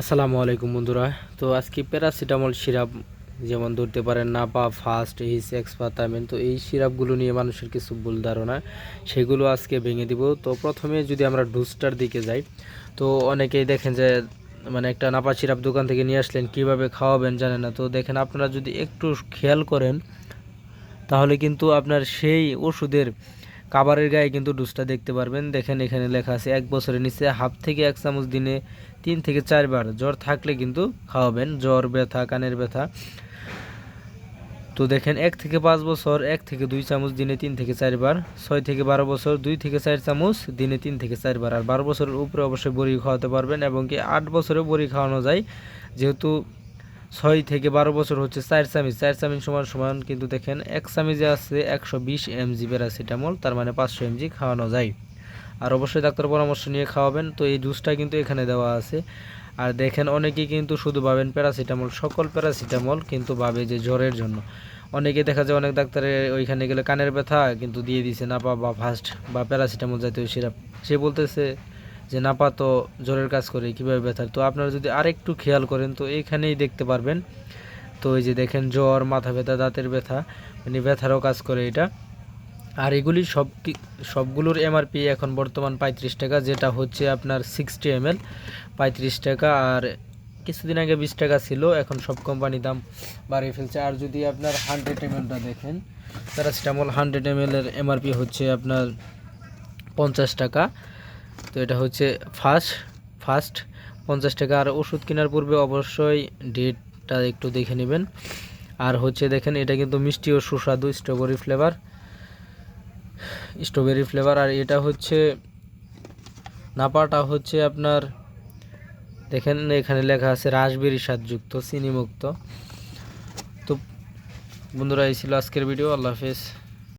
আসসালামু আলাইকুম বন্ধুরা। তো আজকে প্যারাসিটামল সিরাপ যেমন ধরতে পারেন, নাপা, ফাস্ট এইচ এক্সপাতামেন তো এই সিরাপগুলো নিয়ে মানুষের কিছু ভুল ধারণা, সেগুলো আজকে ভেঙে দিব। তো প্রথমে যদি আমরা ডুস্টার দিকে যাই, তো অনেকেই দেখেন যে মানে একটা নাপা সিরাপ দোকান থেকে নিয়ে আসলেন, কীভাবে খাওয়াবেন জানে না। তো দেখেন আপনারা যদি একটু খেয়াল করেন, তাহলে কিন্তু আপনার সেই ওষুধের কাবারের গায়ে কিন্তু ডোজটা দেখতে পারবেন। দেখেন এখানে লেখা আছে, এক বছরের নিচে হাফ থেকে এক চামচ দিনে তিন থেকে চারবার জ্বর থাকলে কিন্তু খাওয়াবেন। জ্বর, ব্যথা, কানের ব্যথা। তো দেখেন, এক থেকে পাঁচ বছর, এক থেকে দুই চামচ দিনে তিন থেকে চারবার, ছয় থেকে বারো বছর, দুই থেকে চার চামচ দিনে তিন থেকে চারবার। আর বারো বছরের উপরে অবশ্যই বড়ি খাওয়াতে পারবেন এবং কি আট বছরে বড়ি খাওয়ানো যায়। যেহেতু ছয় থেকে বারো বছর হচ্ছে চার চামিচ চার চামিচ সমান সমান কিন্তু দেখেন, এক চামিচে আছে একশো বিশ এমজি প্যারাসিটামল তার মানে পাঁচশো এমজি খাওয়ানো যায়। আর অবশ্যই ডাক্তার পরামর্শ নিয়ে খাওয়াবেন। তো এই জুসটা কিন্তু এখানে দেওয়া আছে। আর দেখেন অনেকেই কিন্তু শুধু ভাবেন প্যারাসিটামল সকল প্যারাসিটামল কিন্তু ভাবে যে জ্বরের জন্য। অনেকে দেখা যায়, অনেক ডাক্তারের ওইখানে গেলে কানের ব্যথা কিন্তু দিয়ে দিছে, না বা ফাস্ট বা প্যারাসিটামল জাতীয় সিরাপ। সে বলতেছে যে নাপা তো জ্বরের কাজ করে, কীভাবে ব্যথার? তো আপনারা যদি আরেকটু খেয়াল করেন, তো এইখানেই দেখতে পারবেন। তো এই যে দেখেন, জ্বর, মাথা ব্যথা, দাঁতের ব্যথা মানে ব্যথারও কাজ করে এটা। আর এগুলি সব সবগুলোর এমআরপি এখন বর্তমান পঁয়ত্রিশ টাকা, যেটা হচ্ছে আপনার সিক্সটি এম এল পঁয়ত্রিশ টাকা। আর কিছুদিন আগে বিশ টাকা ছিল, এখন সব কোম্পানি দাম বাড়িয়ে ফেলছে। আর যদি আপনার হান্ড্রেড এম এলটা দেখেন প্যারাসিটামল হান্ড্রেড এম এর এমআরপি হচ্ছে আপনার পঞ্চাশ টাকা। তো এটা হচ্ছে ফার্স্ট ফার্স্ট পঞ্চাশ টাকা। আর ওষুধ কেনার পূর্বে অবশ্যই ডেটটা একটু দেখে নেবেন। আর হচ্ছে দেখেন, এটা কিন্তু মিষ্টি ও সুস্বাদু স্ট্রবেরি ফ্লেভার। স্ট্রবেরি ফ্লেভার, আর এটা হচ্ছে, নাপাটা হচ্ছে আপনার, দেখেন এখানে লেখা আছে রাসবেরি স্বাদযুক্ত, চিনিমুক্ত। তো বন্ধুরা, এই ছিল আজকের ভিডিও। আল্লাহ হাফেজ।